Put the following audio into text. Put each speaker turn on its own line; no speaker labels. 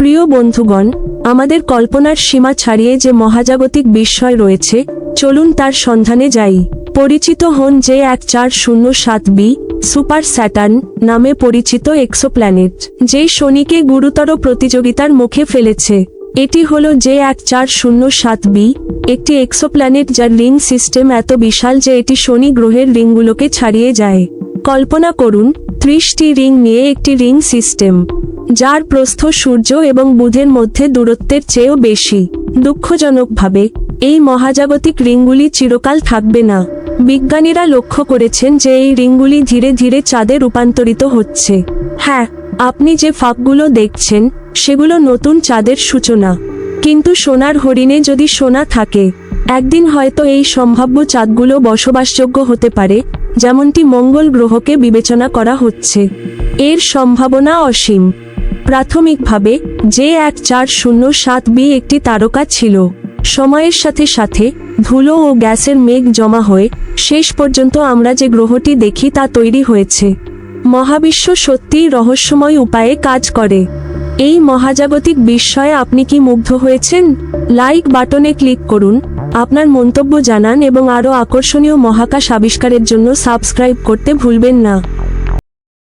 প্রিয় বন্ধুগণ, আমাদের কল্পনার সীমা ছাড়িয়ে যে মহাজাগতিক বিস্ময় রয়েছে, চলুন তার সন্ধানে যাই। পরিচিত হন যে এক চার শূন্য সাত বি, সুপার স্যাটার্ন নামে পরিচিত এক্সোপ্ল্যানেট যে শনিকে গুরুতর প্রতিযোগিতার মুখে ফেলেছে। এটি হল যে এক চার শূন্য সাত বি, একটি এক্সোপ্ল্যানেট যার রিং সিস্টেম এত বিশাল যে এটি শনি গ্রহের রিংগুলোকে ছাড়িয়ে যায়। কল্পনা করুন ত্রিশটি রিং নিয়ে একটি রিং সিস্টেম, যার প্রস্থ সূর্য এবং বুধের মধ্যে দূরত্বের চেয়েও বেশি। দুঃখজনকভাবে, এই মহাজাগতিক রিংগুলি চিরকাল থাকবে না। বিজ্ঞানীরা লক্ষ্য করেছেন যে এই রিংগুলি ধীরে ধীরে চাঁদে রূপান্তরিত হচ্ছে। হ্যাঁ আপনি যে ফাঁকগুলো দেখছেন, সেগুলো নতুন চাঁদের সূচনা। কিন্তু সোনার হরিণে যদি সোনা থাকে একদিন হয়তো এই সম্ভাব্য চাঁদগুলো বসবাসযোগ্য হতে পারে, যেমনটি মঙ্গল গ্রহকে বিবেচনা করা হচ্ছে। এর সম্ভাবনা অসীম। প্রাথমিকভাবে যে এক চার শূন্য সাত বি একটি তারকা ছিল। সময়ের সাথে সাথে, ধুলো ও গ্যাসের মেঘ জমা হয়ে, শেষ পর্যন্ত আমরা যে গ্রহটি দেখি তা তৈরি হয়েছে। মহাবিশ্ব সত্যিই রহস্যময় উপায়ে কাজ করে। এই মহাজাগতিক বিস্ময়ে আপনি কি মুগ্ধ হয়েছেন? লাইক বাটনে ক্লিক করুন। আপনার মন্তব্য জানান এবং আরও আকর্ষণীয় মহাকাশ আবিষ্কারের জন্য সাবস্ক্রাইব করতে ভুলবেন না।